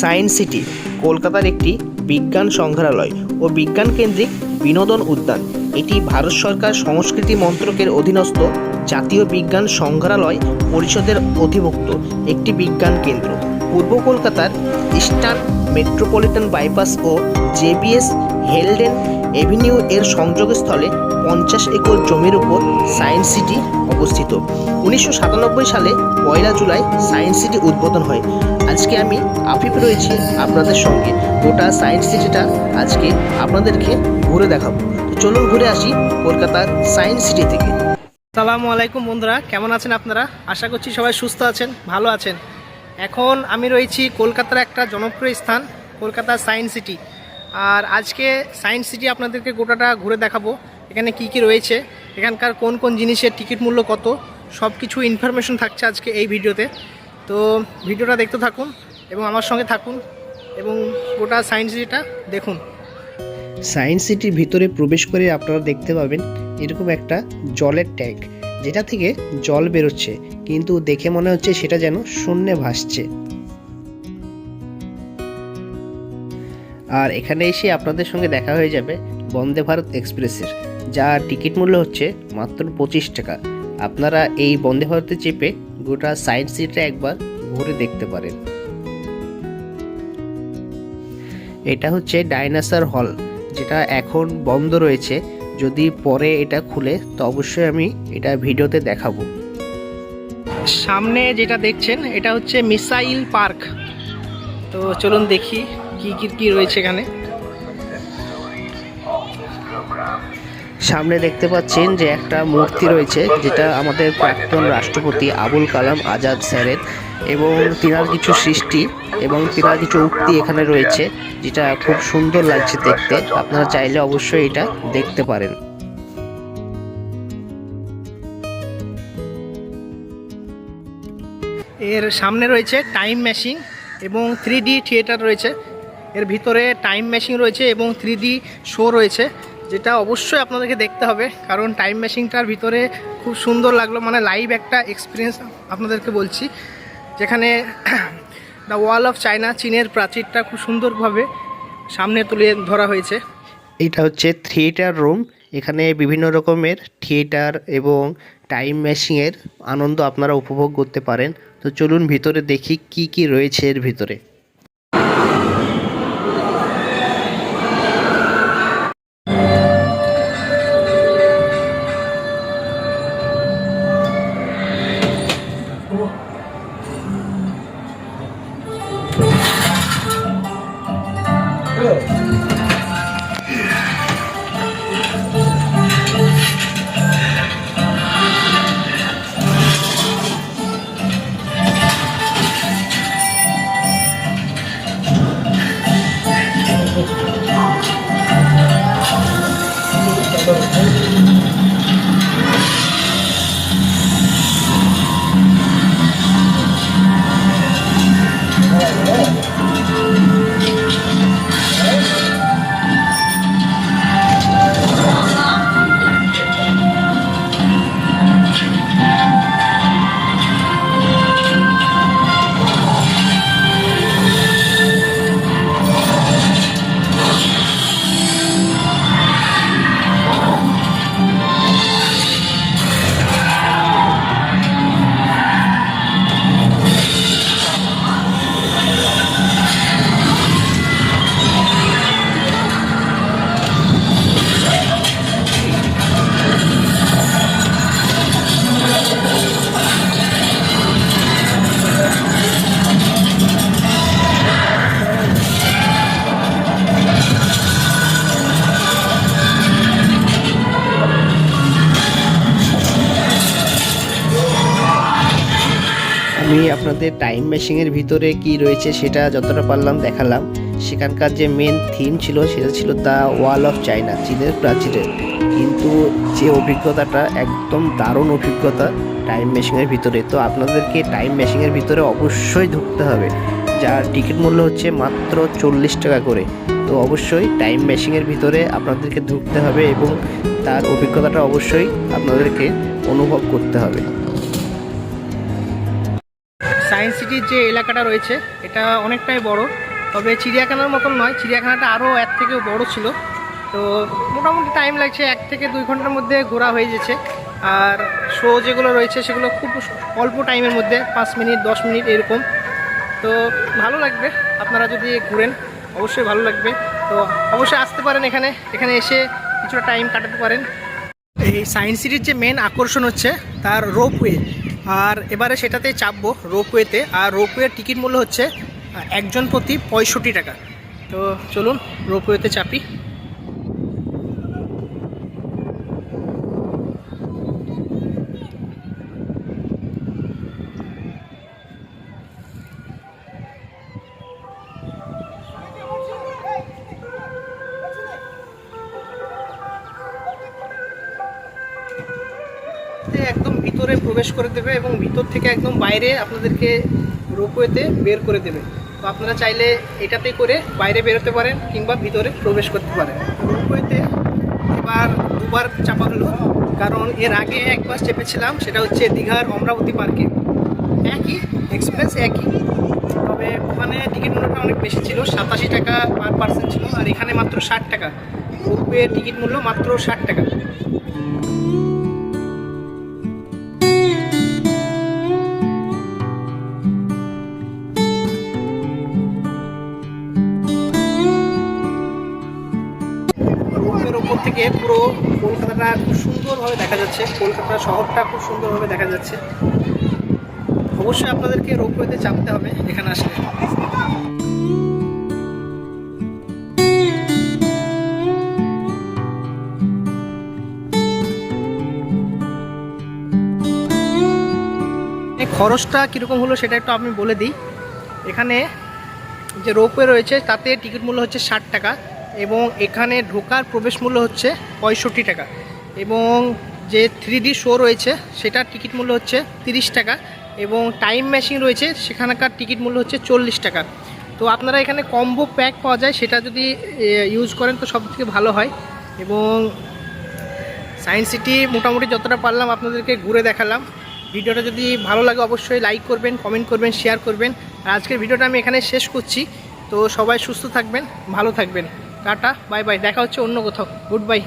Science city, কলকাতার একটি বিজ্ঞান সংগ্রহালয় ও বিজ্ঞান কেন্দ্রিক বিনোদন উদ্যান। এটি ভারত সরকার সংস্কৃতি মন্ত্রকের অধীনস্থ জাতীয় বিজ্ঞান সংগ্রহালয় পরিষদের অধিভুক্ত একটি বিজ্ঞান কেন্দ্র। পূর্ব কলকাতার ইস্টার্ন মেট্রোপলিটন বাইপাস ও জেবিএস হেলডেন এভিনিউ এর সংযোগস্থলে পঞ্চাশ একর জমির উপর সায়েন্স সিটি অবস্থিত। উনিশশো সাতানব্বই সালে পয়লা জুলাই সায়েন্স সিটি উদ্বোধন হয়। আজকে আমি আফিফ রয়েছি আপনাদের সঙ্গে। গোটা সায়েন্স সিটিটা আজকে আপনাদেরকে ঘুরে দেখাবো। চলুন ঘুরে আসি কলকাতার সায়েন্স সিটি থেকে। সালামু আলাইকুম বন্ধুরা, কেমন আছেন আপনারা? আশা করছি সবাই সুস্থ আছেন, ভালো আছেন। এখন আমি রয়েছি কলকাতার একটা জনপ্রিয় স্থান, কলকাতার সায়েন্স সিটি। আর আজকে সায়েন্স সিটি আপনাদেরকে গোটাটা ঘুরে দেখাবো। এখানে কি কি রয়েছে? এখানকার কোন কোন জিনিসের টিকিট মূল্য কত সব কিছু ইনফরমেশন থাকছে আজকে এই ভিডিওতে। তো ভিডিওটা দেখতে থাকুন এবং আমার সঙ্গে থাকুন এবং গোটা সায়েন্স সিটিটা দেখুন। সায়েন্স সিটির ভিতরে প্রবেশ করে আপনারা দেখতে পাবেন এরকম একটা জলের ট্যাঙ্ক যেটা থেকে জল বেরোচ্ছে। কিন্তু দেখে মনে হচ্ছে সেটা যেন শূন্যে ভাসছে। আর এখানে এসে আপনাদের সঙ্গে দেখা হয়ে যাবে বন্দে ভারত এক্সপ্রেসের। যার টিকিট মূল্য হচ্ছে মাত্র পঁচিশ টাকা। আপনারা এই বন্দে ভারতে চেপে গোটা সায়েন্স সিটিটা একবার ঘুরে দেখতে পারেন। এটা হচ্ছে ডাইনাসার হল, যেটা এখন বন্ধ রয়েছে। যদি পরে এটা খুলে, তো অবশ্যই আমি এটা ভিডিওতে দেখাবো। সামনে যেটা দেখছেন, এটা হচ্ছে মিসাইল পার্ক। তো চলুন দেখি কি কি কি রয়েছে এখানে। সামনে দেখতে পাচ্ছেন যে একটা মূর্তি রয়েছে, যেটা আমাদের প্রাক্তন রাষ্ট্রপতি আবুল কালাম আজাদ স্যারের এবং তিনার কিছু সৃষ্টি এবং তিনার কিছু উক্তি এখানে রয়েছে, যেটা খুব সুন্দর লাগছে দেখতে। আপনারা চাইলে অবশ্যই এটা দেখতে পারেন। এর সামনে রয়েছে টাইম মেশিন এবং থ্রি থিয়েটার রয়েছে। এর ভিতরে টাইম মেশিন রয়েছে এবং থ্রি শো রয়েছে। যেটা অবশ্যই আপনাদেরকে দেখতে হবে, কারণ টাইম মেশিনটার ভিতরে খুব সুন্দর লাগল মানে লাইভ একটা এক্সপিরিয়েন্স আপনাদেরকে বলছি। যেখানে দ্য ওয়াল অফ চায়না চীনের প্রাচীরটা খুব সুন্দরভাবে সামনে তুলে ধরা হয়েছে। এটা হচ্ছে থিয়েটার রুম, এখানে বিভিন্ন রকমের থিয়েটার এবং টাইম মেশিনের আনন্দ আপনারা উপভোগ করতে পারেন। তো চলুন ভিতরে দেখি কি কি রয়েছে এর ভিতরে। আমি আপনাদের টাইম মেশিনের ভিতরে কি রয়েছে সেটা যতটা পারলাম দেখালাম। সেখানকার যে মেন থিম ছিল সেটা ছিল দ্য ওয়াল অফ চায়না চীনের প্রাচীরের। কিন্তু যে অভিজ্ঞতাটা একদম দারুণ অভিজ্ঞতা টাইম মেশিনের ভিতরে। তো আপনাদেরকে টাইম মেশিনের ভিতরে অবশ্যই ঢুকতে হবে। যার টিকিট মূল্য হচ্ছে মাত্র চল্লিশ টাকা করে। তো অবশ্যই টাইম মেশিনের ভিতরে আপনাদেরকে ঢুকতে হবে এবং তার অভিজ্ঞতাটা অবশ্যই আপনাদেরকে অনুভব করতে হবে। সায়েন্স সিটির যে এলাকাটা রয়েছে, এটা অনেকটাই বড়। তবে চিড়িয়াখানার মতন নয়, চিড়িয়াখানাটা আরও এক থেকে বড় ছিল। তো মোটামুটি টাইম লাগছে, এক থেকে দুই ঘণ্টার মধ্যে ঘোরা হয়ে যাচ্ছে আর শো যেগুলো রয়েছে, সেগুলো খুব অল্প টাইমের মধ্যে, পাঁচ মিনিট, দশ মিনিট এরকম। তো ভালো লাগবে, আপনারা যদি ঘুরেন, অবশ্যই ভালো লাগবে। তো অবশ্যই আসতে পারেন এখানে এখানে এসে কিছুটা টাইম কাটাতে পারেন। এই সায়েন্স সিটির যে মেন আকর্ষণ হচ্ছে, তার রোপওয়ে আর এবারে সেটাতে চাপবো রোপওয়েতে। আর রোপওয়ের টিকিট মূল্য হচ্ছে একজন প্রতি পঁয়ষট্টি টাকা। তো চলুন রোপওয়েতে চাপি। ভিতরে প্রবেশ করে দেবে এবং ভিতর থেকে একদম বাইরে আপনাদেরকে রোপওয়েতে বের করে দেবে। তো আপনারা চাইলে এটাতে করে বাইরে বেরোতে পারেন কিংবা ভিতরে প্রবেশ করতে পারেন। রোপওয়েতে এবার দুবার চাপা হলো কারণ এর আগে একবার চেপেছিলাম, সেটা হচ্ছে দীঘার অমরাবতী পার্কে। একই এক্সপ্রেস একই। তবে ওখানে টিকিট মূল্যটা অনেক বেশি ছিল, সাতাশি টাকা পার পার্সেন্ট ছিল, আর এখানে মাত্র ষাট টাকা। রোপওয়ে টিকিট মূল্য মাত্র ষাট টাকা। থেকে পুরো কলকাতাটা খুব সুন্দরভাবে দেখা যাচ্ছে। কলকাতা শহরটা খুব সুন্দরভাবে দেখা যাচ্ছে। অবশ্যই আপনাদেরকে রোপওয়েতে চাপতে হবে, এখানে আসলে। খরচটা কীরকম হলো সেটা একটু আমি বলে দিই। এখানে যে রোপওয়ে রয়েছে, তাতে টিকিট মূল্য হচ্ছে ষাট টাকা। এবং এখানে ঢোকার প্রবেশ মূল্য হচ্ছে পঁয়ষট্টি টাকা। এবং যে থ্রি শো রয়েছে, সেটার টিকিট মূল্য হচ্ছে তিরিশ টাকা এবং টাইম মেশিন রয়েছে, সেখানকার টিকিট মূল্য হচ্ছে চল্লিশ টাকা। তো আপনারা এখানে কম্বো প্যাক পাওয়া যায়, সেটা যদি ইউজ করেন তো সব থেকে ভালো হয়। এবং সায়েন্স সিটি মোটামুটি যতটা পারলাম আপনাদেরকে ঘুরে দেখালাম। ভিডিওটা যদি ভালো লাগে অবশ্যই লাইক করবেন কমেন্ট করবেন শেয়ার করবেন। আর আজকের ভিডিওটা আমি এখানে শেষ করছি। তো সবাই সুস্থ থাকবেন, ভালো থাকবেন। টাটা বাই বাই দেখা হচ্ছে অন্য কোথাও। Good bye